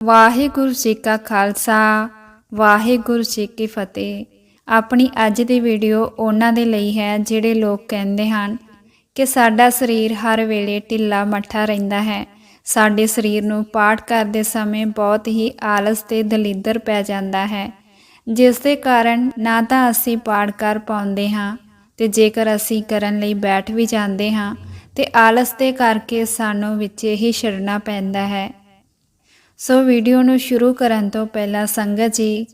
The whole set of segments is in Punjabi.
ਵਾਹਿਗੁਰੂ ਜੀ ਕਾ ਖਾਲਸਾ, ਵਾਹਿਗੁਰੂ ਜੀ ਕੀ ਫਤਿਹ। ਆਪਣੀ ਅੱਜ ਦੀ ਵੀਡੀਓ ਉਹਨਾਂ ਦੇ ਲਈ ਹੈ, ਜਿਹੜੇ ਲੋਕ ਕਹਿੰਦੇ ਹਨ ਕਿ ਸਾਡਾ ਸਰੀਰ ਹਰ ਵੇਲੇ ਢਿੱਲਾ ਮੱਠਾ ਰਹਿੰਦਾ ਹੈ। ਸਾਡੇ ਸਰੀਰ ਨੂੰ ਪਾਠ ਕਰਦੇ ਸਮੇਂ ਬਹੁਤ ਹੀ ਆਲਸ ਤੇ ਦਲਿੱਦਰ ਪੈ ਜਾਂਦਾ ਹੈ। ਜਿਸ ਦੇ ਕਾਰਨ ਨਾ ਤਾਂ ਅਸੀਂ ਪਾਠ ਕਰ ਪਾਉਂਦੇ ਹਾਂ ਤੇ ਜੇਕਰ ਅਸੀਂ ਕਰਨ ਲਈ ਬੈਠ ਵੀ ਜਾਂਦੇ ਹਾਂ ਤੇ ਆਲਸ ਦੇ ਕਰਕੇ ਸਾਨੂੰ ਵਿੱਚ ਹੀ ਛੱਡਣਾ ਪੈਂਦਾ ਹੈ। ਸੋ ਵੀਡੀਓ ਨੂੰ ਸ਼ੁਰੂ ਕਰਨ ਤੋਂ ਪਹਿਲਾਂ ਸੰਗਤ ਜੀ,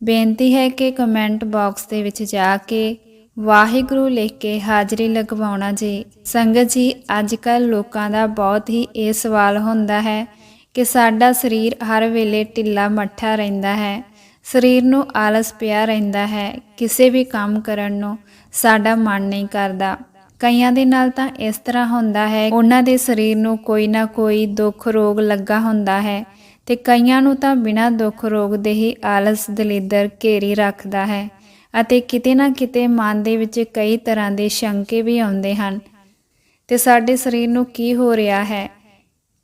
ਬੇਨਤੀ ਹੈ ਕਿ ਕਮੈਂਟ ਬਾਕਸ ਦੇ ਵਿੱਚ ਜਾ ਕੇ ਵਾਹਿਗੁਰੂ ਲਿਖ ਕੇ ਹਾਜ਼ਰੀ ਲਗਵਾਉਣਾ ਜੀ। ਸੰਗਤ ਜੀ ਅੱਜ ਕੱਲ ਲੋਕਾਂ ਦਾ ਬਹੁਤ ਹੀ ਇਹ ਸਵਾਲ ਹੁੰਦਾ ਹੈ ਕਿ ਸਾਡਾ ਸਰੀਰ ਹਰ ਵੇਲੇ ਢਿੱਲਾ ਮੱਠਾ ਰਹਿੰਦਾ ਹੈ, ਸਰੀਰ ਨੂੰ ਆਲਸ ਪਿਆ ਰਹਿੰਦਾ ਹੈ, ਕਿਸੇ ਵੀ ਕੰਮ ਕਰਨ ਨੂੰ ਸਾਡਾ ਮਨ ਨਹੀਂ ਕਰਦਾ। ਕਈਆਂ ਦੇ ਨਾਲ ਤਾਂ ਇਸ ਤਰ੍ਹਾਂ ਹੁੰਦਾ ਹੈ, ਉਹਨਾਂ ਦੇ ਸਰੀਰ ਨੂੰ ਕੋਈ ਨਾ ਕੋਈ ਦੁੱਖ ਰੋਗ ਲੱਗਾ ਹੁੰਦਾ ਹੈ ਤੇ ਕਈਆਂ ਨੂੰ ਤਾਂ ਬਿਨਾਂ ਦੁੱਖ ਰੋਗ ਦੇ ਹੀ ਆਲਸ ਦਲਿੱਦਰ ਘੇਰੀ ਰੱਖਦਾ ਹੈ ਅਤੇ ਕਿਤੇ ਨਾ ਕਿਤੇ ਮਨ ਦੇ ਵਿੱਚ ਕਈ ਤਰ੍ਹਾਂ ਦੇ ਸ਼ੰਕੇ ਵੀ ਆਉਂਦੇ ਹਨ। ਤੇ ਸਾਡੇ ਸਰੀਰ ਨੂੰ ਕੀ ਹੋ ਰਿਹਾ ਹੈ?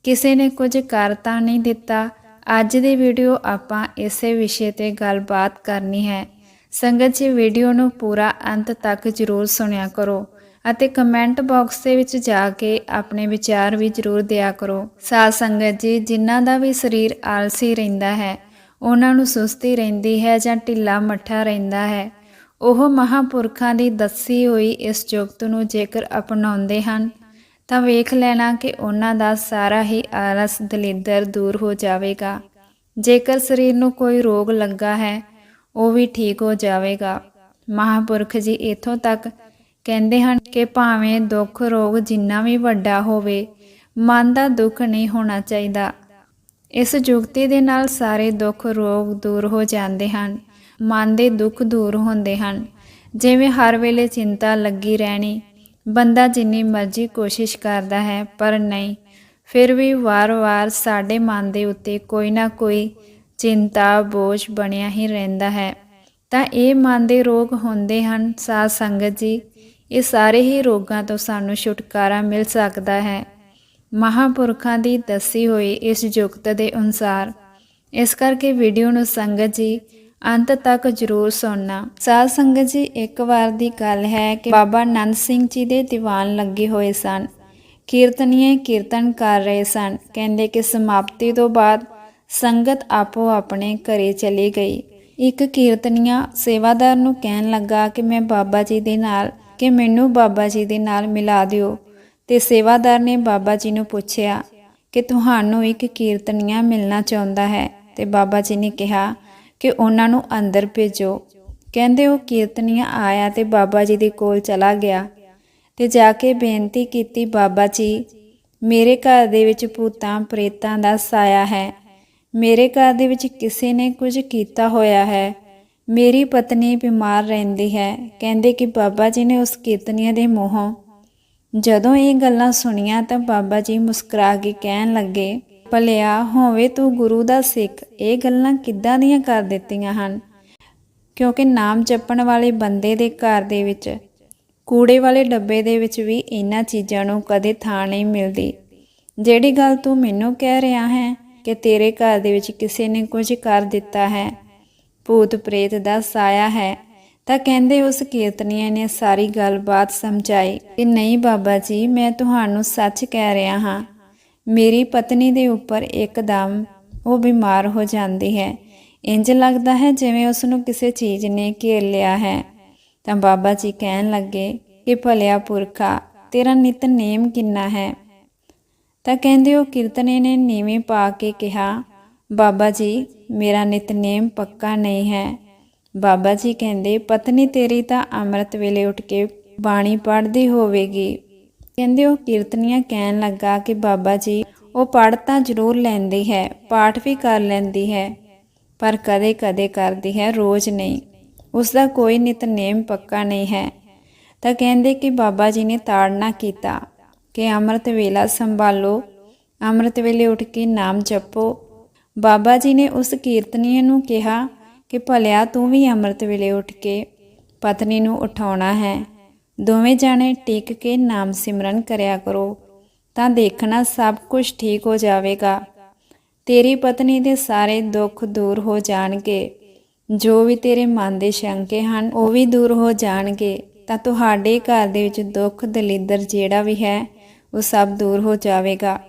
ਕਿਸੇ ਨੇ ਕੁਝ ਕਰ ਤਾਂ ਨਹੀਂ ਦਿੱਤਾ। ਅੱਜ ਦੀ ਵੀਡੀਓ ਆਪਾਂ ਇਸੇ ਵਿਸ਼ੇ ਤੇ ਗੱਲਬਾਤ ਕਰਨੀ ਹੈ। ਸੰਗਤ ਜੀ, ਵੀਡੀਓ ਨੂੰ ਪੂਰਾ ਅੰਤ ਤੱਕ ਜ਼ਰੂਰ ਸੁਣਿਆ ਕਰੋ। ਅਤੇ ਕਮੈਂਟ ਬਾਕਸ ਦੇ ਵਿੱਚ ਜਾ ਕੇ ਆਪਣੇ ਵਿਚਾਰ ਵੀ ਜ਼ਰੂਰ ਦਿਆ ਕਰੋ। ਸਾਧ ਸੰਗਤ ਜੀ, ਜਿਨ੍ਹਾਂ ਦਾ ਵੀ ਸਰੀਰ ਆਲਸੀ ਰਹਿੰਦਾ ਹੈ, ਉਹਨਾਂ ਨੂੰ ਸੁਸਤੀ ਰਹਿੰਦੀ ਹੈ ਜਾਂ ਢਿੱਲਾ ਮੱਠਾ ਰਹਿੰਦਾ ਹੈ, ਉਹ ਮਹਾਪੁਰਖਾਂ ਦੀ ਦੱਸੀ ਹੋਈ ਇਸ ਜੁਗਤ ਨੂੰ ਜੇਕਰ ਅਪਣਾਉਂਦੇ ਹਨ, ਤਾਂ ਵੇਖ ਲੈਣਾ ਕਿ ਉਹਨਾਂ ਦਾ ਸਾਰਾ ਹੀ ਆਲਸ, ਦਲਿੱਦਰ ਦੂਰ ਹੋ ਜਾਵੇਗਾ। ਜੇਕਰ ਸਰੀਰ ਨੂੰ ਕੋਈ ਰੋਗ ਲੱਗਾ ਹੈ, ਉਹ ਵੀ ਠੀਕ ਹੋ ਜਾਵੇਗਾ। ਮਹਾਪੁਰਖ ਜੀ, ਇਥੋਂ ਤੱਕ ਕਹਿੰਦੇ ਹਨ ਕਿ ਭਾਵੇਂ ਦੁੱਖ ਰੋਗ ਜਿੰਨਾ ਵੀ ਵੱਡਾ ਹੋਵੇ, ਮਨ ਦਾ ਦੁੱਖ ਨਹੀਂ ਹੋਣਾ ਚਾਹੀਦਾ। ਇਸ ਜੁਗਤੀ ਦੇ ਨਾਲ ਸਾਰੇ ਦੁੱਖ ਰੋਗ ਦੂਰ ਹੋ ਜਾਂਦੇ ਹਨ, ਮਨ ਦੇ ਦੁੱਖ ਦੂਰ ਹੁੰਦੇ ਹਨ। ਜਿਵੇਂ ਹਰ ਵੇਲੇ ਚਿੰਤਾ ਲੱਗੀ ਰਹਿਣੀ, ਬੰਦਾ ਜਿੰਨੀ ਮਰਜ਼ੀ ਕੋਸ਼ਿਸ਼ ਕਰਦਾ ਹੈ, ਪਰ ਨਹੀਂ, ਫਿਰ ਵੀ ਵਾਰ-ਵਾਰ ਸਾਡੇ ਮਨ ਦੇ ਉੱਤੇ ਕੋਈ ਨਾ ਕੋਈ ਚਿੰਤਾ, ਬੋਝ ਬਣਿਆ ਹੀ ਰਹਿੰਦਾ ਹੈ। ਤਾਂ ਇਹ ਮਨ ਦੇ ਰੋਗ ਹੁੰਦੇ ਹਨ, ਸਾਧ ਸੰਗਤ ਜੀ। ਇਹ ਸਾਰੇ ਹੀ ਰੋਗਾਂ ਤੋਂ ਸਾਨੂੰ ਛੁਟਕਾਰਾ ਮਿਲ ਸਕਦਾ ਹੈ। ਮਹਾਪੁਰਖਾਂ ਦੀ ਦੱਸੀ ਹੋਈ ਇਸ ਯੁਕਤ ਦੇ ਅਨੁਸਾਰ, ਇਸ ਕਰਕੇ ਵੀਡੀਓ ਨੂੰ ਸੰਗਤ ਜੀ ਅੰਤ ਤੱਕ ਜ਼ਰੂਰ ਸੁਣਨਾ। ਸਾਧ ਸੰਗਤ ਜੀ, ਇੱਕ ਵਾਰ ਦੀ ਗੱਲ ਹੈ ਕਿ ਬਾਬਾ ਆਨੰਦ ਸਿੰਘ ਜੀ ਦੇ ਦੀਵਾਨ ਲੱਗੇ ਹੋਏ ਸਨ। ਕੀਰਤਨੀਏ ਕੀਰਤਨ ਕਰ ਰਹੇ ਸਨ। ਕਹਿੰਦੇ ਕਿ ਸਮਾਪਤੀ ਤੋਂ ਬਾਅਦ ਸੰਗਤ ਆਪੋ ਆਪਣੇ ਘਰੇ ਚਲੀ ਗਈ। ਇੱਕ ਕੀਰਤਨੀਆ ਸੇਵਾਦਾਰ ਨੂੰ ਕਹਿਣ ਲੱਗਾ ਕਿ ਮੈਂ ਬਾਬਾ ਜੀ ਦੇ ਨਾਲ ਕਿ ਮੈਨੂੰ ਬਾਬਾ ਜੀ ਦੇ ਨਾਲ ਮਿਲਾ ਦਿਓ। ਤੇ ਸੇਵਾਦਾਰ ਨੇ ਬਾਬਾ ਜੀ ਨੂੰ ਪੁੱਛਿਆ ਕਿ ਤੁਹਾਨੂੰ ਇੱਕ ਕੀਰਤਨੀਆ ਮਿਲਣਾ ਚਾਹੁੰਦਾ ਹੈ। ਤੇ ਬਾਬਾ ਜੀ ਨੇ ਕਿਹਾ ਕਿ ਉਹਨਾਂ ਨੂੰ ਅੰਦਰ ਭੇਜੋ। ਕਹਿੰਦੇ ਉਹ ਕੀਰਤਨੀਆ ਆਇਆ ਤੇ ਬਾਬਾ ਜੀ ਦੇ ਕੋਲ ਚਲਾ ਗਿਆ। ਤੇ ਜਾ ਕੇ ਬੇਨਤੀ ਕੀਤੀ, ਬਾਬਾ ਜੀ, ਮੇਰੇ ਘਰ ਦੇ ਵਿੱਚ ਭੂਤਾਂ, ਪ੍ਰੇਤਾਂ ਦਾ ਸਾਇਆ ਹੈ। ਮੇਰੇ ਘਰ ਦੇ ਵਿੱਚ ਕਿਸੇ ਨੇ ਕੁਝ ਕੀਤਾ ਹੋਇਆ ਹੈ। ਮੇਰੀ ਪਤਨੀ ਬਿਮਾਰ ਰਹਿੰਦੀ ਹੈ। ਕਹਿੰਦੇ ਕਿ ਬਾਬਾ ਜੀ ਨੇ ਉਸ ਕੀਰਤਨੀਆ ਦੇ ਮੂੰਹੋਂ, ਜਦੋਂ ਇਹ ਗੱਲਾਂ ਸੁਣੀਆਂ ਤਾਂ ਬਾਬਾ ਜੀ ਮੁਸਕਰਾ ਕੇ ਕਹਿਣ ਲੱਗੇ, ਭਲਿਆ, ਹੋਵੇ ਤੂੰ ਗੁਰੂ ਦਾ ਸਿੱਖ, ਇਹ ਗੱਲਾਂ ਕਿੱਦਾਂ ਦੀਆਂ ਕਰ ਦਿੱਤੀਆਂ ਹਨ? ਕਿਉਂਕਿ ਨਾਮ ਜਪਣ ਵਾਲੇ ਬੰਦੇ ਦੇ ਘਰ ਦੇ ਵਿੱਚ, ਕੂੜੇ ਵਾਲੇ ਡੱਬੇ ਦੇ ਵਿੱਚ ਵੀ ਇਹਨਾਂ ਚੀਜ਼ਾਂ ਨੂੰ ਕਦੇ ਥਾਂ ਨਹੀਂ ਮਿਲਦੀ। ਜਿਹੜੀ ਗੱਲ ਤੂੰ ਮੈਨੂੰ ਕਹਿ ਰਿਹਾ ਹੈ ਕਿ ਤੇਰੇ ਘਰ ਦੇ ਵਿੱਚ ਕਿਸੇ ਨੇ ਕੁਝ ਕਰ ਦਿੱਤਾ ਹੈ ਭੂਤ ਪ੍ਰੇਤ ਦਾ ਸਾਇਆ ਹੈ, ਤਾਂ ਕਹਿੰਦੇ ਉਸ ਕੀਰਤਨੀਏ ਨੇ ਸਾਰੀ ਗੱਲਬਾਤ ਸਮਝਾਈ ਕਿ ਨਹੀਂ ਬਾਬਾ ਜੀ, ਮੈਂ ਤੁਹਾਨੂੰ ਸੱਚ ਕਹਿ ਰਿਹਾ ਹਾਂ, ਮੇਰੀ ਪਤਨੀ ਦੇ ਉੱਪਰ ਇੱਕਦਮ ਉਹ ਬਿਮਾਰ ਹੋ ਜਾਂਦੀ ਹੈ। ਇੰਜ ਲੱਗਦਾ ਹੈ ਜਿਵੇਂ ਉਸ ਨੂੰ ਕਿਸੇ ਚੀਜ਼ ਨੇ ਘੇਰ ਲਿਆ ਹੈ। ਤਾਂ ਬਾਬਾ ਜੀ ਕਹਿਣ ਲੱਗੇ ਕਿ ਭਲਿਆ ਪੁਰਖਾ, ਤੇਰਾ ਨਿਤਨੇਮ ਕਿੰਨਾ ਹੈ? ਤਾਂ ਕਹਿੰਦੇ ਉਹ ਕੀਰਤਨੇ ਨੇ ਨੀਵੇਂ ਪਾ ਕੇ ਕਿਹਾ ਬਾਬਾ ਜੀ, ਮੇਰਾ ਨਿਤਨੇਮ ਪੱਕਾ ਨਹੀਂ ਹੈ। ਬਾਬਾ ਜੀ ਕਹਿੰਦੇ, ਪਤਨੀ ਤੇਰੀ ਤਾਂ ਅੰਮ੍ਰਿਤ ਵੇਲੇ ਉੱਠ ਕੇ ਬਾਣੀ ਪੜ੍ਹਦੀ ਹੋਵੇਗੀ। ਕਹਿੰਦੇ ਉਹ ਕੀਰਤਨੀਆਂ ਕਹਿਣ ਲੱਗਾ ਕਿ ਬਾਬਾ ਜੀ, ਉਹ ਪੜ੍ਹ ਤਾਂ ਜ਼ਰੂਰ ਲੈਂਦੀ ਹੈ, ਪਾਠ ਵੀ ਕਰ ਲੈਂਦੀ ਹੈ, ਪਰ ਕਦੇ-ਕਦੇ ਕਰਦੀ ਹੈ, ਰੋਜ਼ ਨਹੀਂ। ਉਸ ਦਾ ਕੋਈ ਨਿਤਨੇਮ ਪੱਕਾ ਨਹੀਂ ਹੈ। ਤਾਂ ਕਹਿੰਦੇ ਕਿ ਬਾਬਾ ਜੀ ਨੇ ਤਾੜਨਾ ਕੀਤਾ ਕਿ ਅੰਮ੍ਰਿਤ ਵੇਲਾ ਸੰਭਾਲੋ, ਅੰਮ੍ਰਿਤ ਵੇਲੇ ਉੱਠ ਕੇ ਨਾਮ ਜਪੋ ਬਾਬਾ ਜੀ ਨੇ ਉਸ ਕੀਰਤਨੀਏ ਨੂੰ ਕਿਹਾ ਕਿ ਭਲਿਆ ਤੂੰ ਵੀ ਅੰਮ੍ਰਿਤ ਵੇਲੇ ਉੱਠ ਕੇ ਪਤਨੀ ਨੂੰ ਉਠਾਉਣਾ ਹੈ। ਦੋਵੇਂ ਜਾਣੇ ਟਿਕ ਕੇ ਨਾਮ ਸਿਮਰਨ ਕਰਿਆ ਕਰੋ, ਤਾਂ ਦੇਖਣਾ ਸਭ ਕੁਝ ਠੀਕ ਹੋ ਜਾਵੇਗਾ। ਤੇਰੀ ਪਤਨੀ ਦੇ ਸਾਰੇ ਦੁੱਖ ਦੂਰ ਹੋ ਜਾਣਗੇ। ਜੋ ਵੀ ਤੇਰੇ ਮਨ ਦੇ ਸ਼ੰਕੇ ਹਨ, ਉਹ ਵੀ ਦੂਰ ਹੋ ਜਾਣਗੇ। ਤਾਂ ਤੁਹਾਡੇ ਘਰ ਦੇ ਵਿੱਚ ਦੁੱਖ ਦਲਿੱਦਰ ਜਿਹੜਾ ਵੀ ਹੈ, ਉਹ ਸਭ ਦੂਰ ਹੋ ਜਾਵੇਗਾ।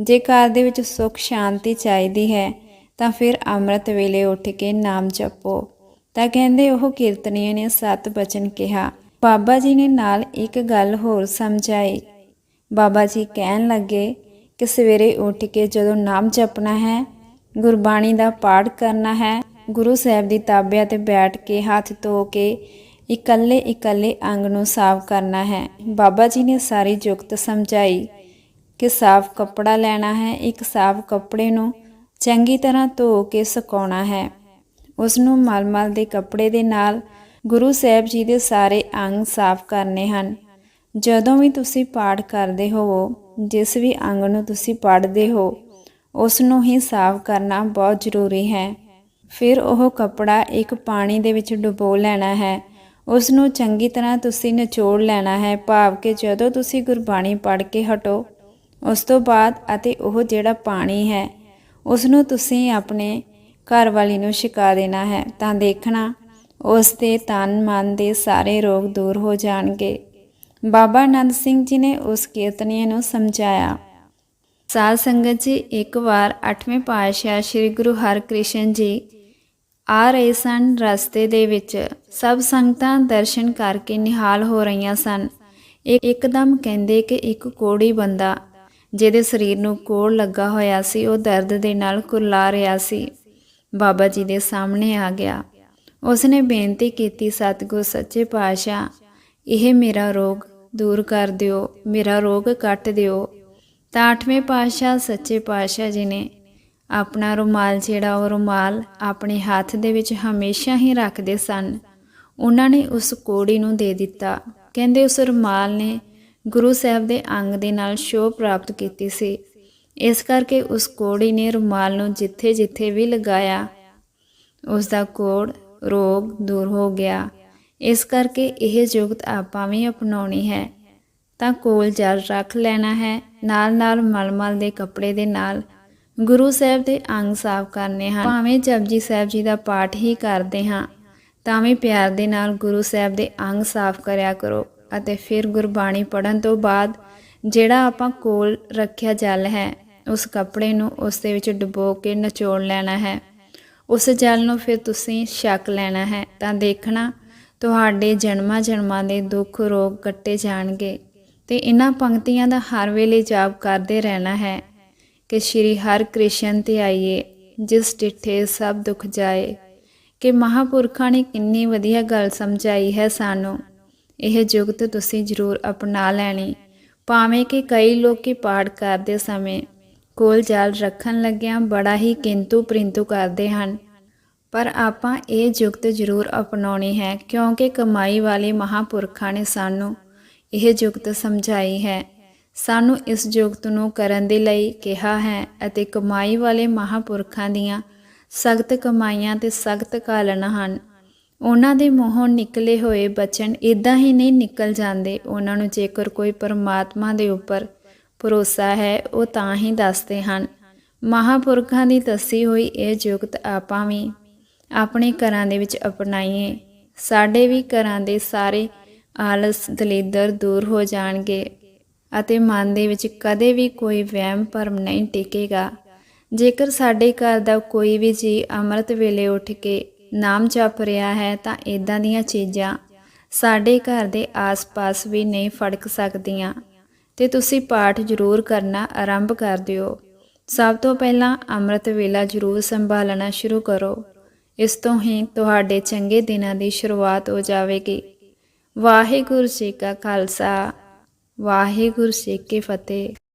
ਜੇ ਘਰ ਦੇ ਵਿੱਚ ਸੁੱਖ, ਸ਼ਾਂਤੀ ਚਾਹੀਦੀ ਹੈ, ਤਾਂ ਫਿਰ ਅੰਮ੍ਰਿਤ ਵੇਲੇ ਉੱਠ ਕੇ ਨਾਮ ਜਪੋ। ਤਾਂ ਕਹਿੰਦੇ ਉਹ ਕੀਰਤਨੀਏ ਨੇ ਸਤ ਬਚਨ ਕਿਹਾ। ਬਾਬਾ ਜੀ ਨੇ ਨਾਲ ਇੱਕ ਗੱਲ ਹੋਰ ਸਮਝਾਈ। ਬਾਬਾ ਜੀ ਕਹਿਣ ਲੱਗੇ ਕਿ ਸਵੇਰੇ ਉੱਠ ਕੇ ਜਦੋਂ ਨਾਮ ਜਪਣਾ ਹੈ, ਗੁਰਬਾਣੀ ਦਾ ਪਾਠ ਕਰਨਾ ਹੈ, ਗੁਰੂ ਸਾਹਿਬ ਦੀ ਤਾਬਿਆਂ ਤੇ ਬੈਠ ਕੇ ਹੱਥ ਧੋ ਕੇ ਇਕੱਲੇ ਇਕੱਲੇ ਅੰਗ ਨੂੰ ਸਾਫ਼ ਕਰਨਾ ਹੈ। ਬਾਬਾ ਜੀ ਨੇ ਸਾਰੀ ਜੁਗਤ ਸਮਝਾਈ। ਕਿ ਸਾਫ਼ ਕੱਪੜਾ ਲੈਣਾ ਹੈ, ਇੱਕ ਸਾਫ਼ ਕੱਪੜੇ ਨੂੰ ਚੰਗੀ ਤਰ੍ਹਾਂ ਧੋ ਕੇ ਸੁਕਾਉਣਾ ਹੈ। ਉਸ ਨੂੰ ਮਲਮਲ ਦੇ ਕੱਪੜੇ ਦੇ ਨਾਲ ਗੁਰੂ ਸਾਹਿਬ ਜੀ ਦੇ ਸਾਰੇ ਅੰਗ ਸਾਫ਼ ਕਰਨੇ ਹਨ। ਜਦੋਂ ਵੀ ਤੁਸੀਂ ਪਾਠ ਕਰਦੇ ਹੋਵੋ, ਜਿਸ ਵੀ ਅੰਗ ਨੂੰ ਤੁਸੀਂ ਪੜ੍ਹਦੇ ਹੋ ਉਸ ਨੂੰ ਹੀ ਸਾਫ਼ ਕਰਨਾ ਬਹੁਤ ਜ਼ਰੂਰੀ ਹੈ। ਫਿਰ ਉਹ ਕੱਪੜਾ ਇੱਕ ਪਾਣੀ ਦੇ ਵਿੱਚ ਡੁਬੋ ਲੈਣਾ ਹੈ। ਉਸ ਨੂੰ ਚੰਗੀ ਤਰ੍ਹਾਂ ਤੁਸੀਂ ਨਿਚੋੜ ਲੈਣਾ ਹੈ। ਭਾਵ ਕਿ ਜਦੋਂ ਤੁਸੀਂ ਗੁਰਬਾਣੀ ਪੜ੍ਹ ਕੇ ਹਟੋ ਉਸ ਤੋਂ ਬਾਅਦ ਅਤੇ ਉਹ ਜਿਹੜਾ ਪਾਣੀ ਹੈ ਉਸ ਨੂੰ ਤੁਸੀਂ ਆਪਣੇ ਘਰ ਵਾਲੀ ਨੂੰ ਛਕਾ ਦੇਣਾ ਹੈ, ਤਾਂ ਦੇਖਣਾ ਉਸ ਦੇ ਤਨ ਮਨ ਦੇ ਸਾਰੇ ਰੋਗ ਦੂਰ ਹੋ ਜਾਣਗੇ। ਬਾਬਾ ਆਨੰਦ ਸਿੰਘ ਜੀ ਨੇ ਉਸ ਕੀਰਤਨੀਏ ਨੂੰ ਸਮਝਾਇਆ। ਸਾਧ ਸੰਗਤ ਜੀ, ਇੱਕ ਵਾਰ 8ਵੇਂ ਪਾਤਸ਼ਾਹ ਸ੍ਰੀ ਗੁਰੂ ਹਰਕ੍ਰਿਸ਼ਨ ਜੀ ਆ ਰਹੇ ਸਨ ਰਸਤੇ ਦੇ ਵਿੱਚ। ਸਭ ਸੰਗਤਾਂ ਦਰਸ਼ਨ ਕਰਕੇ ਨਿਹਾਲ ਹੋ ਰਹੀਆਂ ਸਨ। ਇੱਕ ਇੱਕਦਮ ਕਹਿੰਦੇ ਕਿ ਇੱਕ ਕੋੜੀ ਬੰਦਾ ਜਿਹਦੇ ਸਰੀਰ ਨੂੰ ਕੋੜ ਲੱਗਾ ਹੋਇਆ ਸੀ, ਉਹ ਦਰਦ ਦੇ ਨਾਲ ਕੁਰਲਾ ਰਿਹਾ ਸੀ। ਬਾਬਾ ਜੀ ਦੇ ਸਾਹਮਣੇ ਆ ਗਿਆ। ਉਸਨੇ ਬੇਨਤੀ ਕੀਤੀ, ਸਤਿਗੁਰ, ਸੱਚੇ ਪਾਤਸ਼ਾਹ, ਇਹ ਮੇਰਾ ਰੋਗ ਦੂਰ ਕਰ ਦਿਓ, ਮੇਰਾ ਰੋਗ ਕੱਟ ਦਿਓ। ਤਾਂ ਅੱਠਵੇਂ ਪਾਤਸ਼ਾਹ ਸੱਚੇ ਪਾਤਸ਼ਾਹ ਜੀ ਨੇ ਆਪਣਾ ਰੁਮਾਲ, ਜਿਹੜਾ ਉਹ ਰੁਮਾਲ ਆਪਣੇ ਹੱਥ ਦੇ ਵਿੱਚ ਹਮੇਸ਼ਾ ਹੀ ਰੱਖਦੇ ਸਨ, ਉਹਨਾਂ ਨੇ ਉਸ ਕੋੜੀ ਨੂੰ ਦੇ ਦਿੱਤਾ। ਕਹਿੰਦੇ ਉਸ ਰੁਮਾਲ ਨੇ ਗੁਰੂ ਸਾਹਿਬ ਦੇ ਅੰਗ ਦੇ ਨਾਲ ਸ਼ੋਭ ਪ੍ਰਾਪਤ ਕੀਤੀ ਸੀ। ਇਸ ਕਰਕੇ ਉਸ ਕੋੜੀ ਨੇ ਰੁਮਾਲ ਨੂੰ ਜਿੱਥੇ-ਜਿੱਥੇ ਵੀ ਲਗਾਇਆ ਉਸ ਦਾ ਕੋੜ ਰੋਗ ਦੂਰ ਹੋ ਗਿਆ। ਇਸ ਕਰਕੇ ਇਹ ਜੁਗਤ ਆਪਾਂ ਵੀ ਅਪਣਾਉਣੀ ਹੈ। ਤਾਂ ਕੋਲ ਜਲ ਰੱਖ ਲੈਣਾ ਹੈ। ਨਾਲ-ਨਾਲ ਮਲਮਲ ਦੇ ਕੱਪੜੇ ਦੇ ਨਾਲ ਗੁਰੂ ਸਾਹਿਬ ਦੇ ਅੰਗ ਸਾਫ਼ ਕਰਨੇ ਹਨ। ਭਾਵੇਂ ਜਪਜੀ ਸਾਹਿਬ ਜੀ ਦਾ ਪਾਠ ਹੀ ਕਰਦੇ ਹਾਂ, ਤਾਂ ਵੀ ਪਿਆਰ ਦੇ ਨਾਲ ਗੁਰੂ ਸਾਹਿਬ ਦੇ ਅੰਗ ਸਾਫ਼ ਕਰਿਆ ਕਰੋ। ਅਤੇ ਫਿਰ ਗੁਰਬਾਣੀ ਪੜਨ ਤੋਂ ਬਾਅਦ ਜਿਹੜਾ ਆਪਾਂ ਕੋਲ ਰੱਖਿਆ ਜਲ ਹੈ, ਉਸ ਕੱਪੜੇ ਨੂੰ ਉਸ ਦੇ ਵਿੱਚ ਡੁਬੋ ਕੇ ਨਚੋੜ ਲੈਣਾ ਹੈ। ਉਸ ਜਲ ਨੂੰ ਫਿਰ ਤੁਸੀਂ ਛਕ ਲੈਣਾ ਹੈ। ਤਾਂ ਦੇਖਣਾ, ਤੁਹਾਡੇ ਜਨਮਾਂ ਜਨਮਾਂ ਦੇ ਦੁੱਖ ਰੋਗ ਕੱਟੇ ਜਾਣਗੇ ਤੇ ਇਹਨਾਂ ਪੰਕਤੀਆਂ ਦਾ ਹਰ ਵੇਲੇ ਜਾਪ ਕਰਦੇ ਰਹਿਣਾ ਹੈ ਕਿ ਸ਼੍ਰੀ ਹਰਿ ਕ੍ਰਿਸ਼ਨ ਤੇ ਆਈਏ, ਜਿਸ ਡਿਠੇ ਸਭ ਦੁੱਖ ਜਾਏ। ਕਿ ਮਹਾਪੁਰਖਾਂ ਨੇ ਕਿੰਨੀ ਵਧੀਆ ਗੱਲ ਸਮਝਾਈ ਹੈ ਸਾਨੂੰ। ਇਹ ਜੁਗਤ ਤੁਸੀਂ ਜ਼ਰੂਰ ਅਪਣਾ ਲੈਣੀ। ਭਾਵੇਂ ਕਿ ਕਈ ਲੋਕੀ ਪਾਠ ਕਰਦੇ ਸਮੇਂ ਕੋਲ ਜਾਲ ਰੱਖਣ ਲੱਗਿਆਂ ਬੜਾ ਹੀ ਕਿੰਤੂ ਪ੍ਰਿੰਤੂ ਕਰਦੇ ਹਨ। ਪਰ ਆਪਾਂ ਇਹ ਜੁਗਤ ਜ਼ਰੂਰ ਅਪਣਾਉਣੀ ਹੈ, ਕਿਉਂਕਿ ਕਮਾਈ ਵਾਲੇ ਮਹਾਪੁਰਖਾਂ ਨੇ ਸਾਨੂੰ ਇਹ ਜੁਗਤ ਸਮਝਾਈ ਹੈ। ਸਾਨੂੰ ਇਸ ਜੁਗਤ ਨੂੰ ਕਰਨ ਦੇ ਲਈ ਕਿਹਾ ਹੈ ਅਤੇ ਕਮਾਈ ਵਾਲੇ ਮਹਾਪੁਰਖਾਂ ਦੀਆਂ ਸਖਤ ਕਮਾਈਆਂ ਤੇ ਸਖਤ ਕਾਲਨ ਹਨ। ਉਹਨਾਂ ਦੇ ਮੂੰਹੋਂ ਨਿਕਲੇ ਹੋਏ ਬਚਨ ਇਦਾਂ ਹੀ ਨਹੀਂ ਨਿਕਲ ਜਾਂਦੇ। ਉਹਨਾਂ ਨੂੰ ਜੇਕਰ ਕੋਈ ਪਰਮਾਤਮਾ ਦੇ ਉੱਪਰ ਭਰੋਸਾ ਹੈ, ਉਹ ਤਾਂ ਹੀ ਦੱਸਦੇ ਹਨ। ਮਹਾਪੁਰਖਾਂ ਦੀ ਦੱਸੀ ਹੋਈ ਇਹ ਜੁਗਤ ਆਪਾਂ ਵੀ ਆਪਣੇ ਘਰਾਂ ਦੇ ਵਿੱਚ ਅਪਣਾਈਏ। ਸਾਡੇ ਵੀ ਘਰਾਂ ਦੇ ਸਾਰੇ ਆਲਸ ਦਲੇਦਰ ਦੂਰ ਹੋ ਜਾਣਗੇ ਅਤੇ ਮਨ ਦੇ ਵਿੱਚ ਕਦੇ ਵੀ ਕੋਈ ਵਹਿਮ ਭਰਮ ਨਹੀਂ ਟਿਕੇਗਾ। ਜੇਕਰ ਸਾਡੇ ਘਰ ਦਾ ਕੋਈ ਵੀ ਜੀ ਅੰਮ੍ਰਿਤ ਵੇਲੇ ਉੱਠ ਕੇ ਨਾਮ ਜਪ ਰਿਹਾ ਹੈ ਤਾਂ ਇਦਾਂ ਦੀਆਂ ਚੀਜ਼ਾਂ ਸਾਡੇ ਘਰ ਦੇ ਆਸ-ਪਾਸ ਵੀ ਨਹੀਂ ਫੜਕ ਸਕਦੀਆਂ। ਤੇ ਤੁਸੀਂ ਪਾਠ ਜ਼ਰੂਰ ਕਰਨਾ ਆਰੰਭ ਕਰ ਦਿਓ। ਸਭ ਤੋਂ ਪਹਿਲਾਂ ਅੰਮ੍ਰਿਤ ਵੇਲਾ ਜ਼ਰੂਰ ਸੰਭਾਲਣਾ ਸ਼ੁਰੂ ਕਰੋ। ਇਸ ਤੋਂ ਹੀ ਤੁਹਾਡੇ ਚੰਗੇ ਦਿਨਾਂ ਦੀ ਸ਼ੁਰੂਆਤ ਹੋ ਜਾਵੇਗੀ। ਵਾਹਿਗੁਰੂ ਜੀ ਕਾ ਖਾਲਸਾ, ਵਾਹਿਗੁਰੂ ਜੀ ਕੀ ਫਤਿਹ।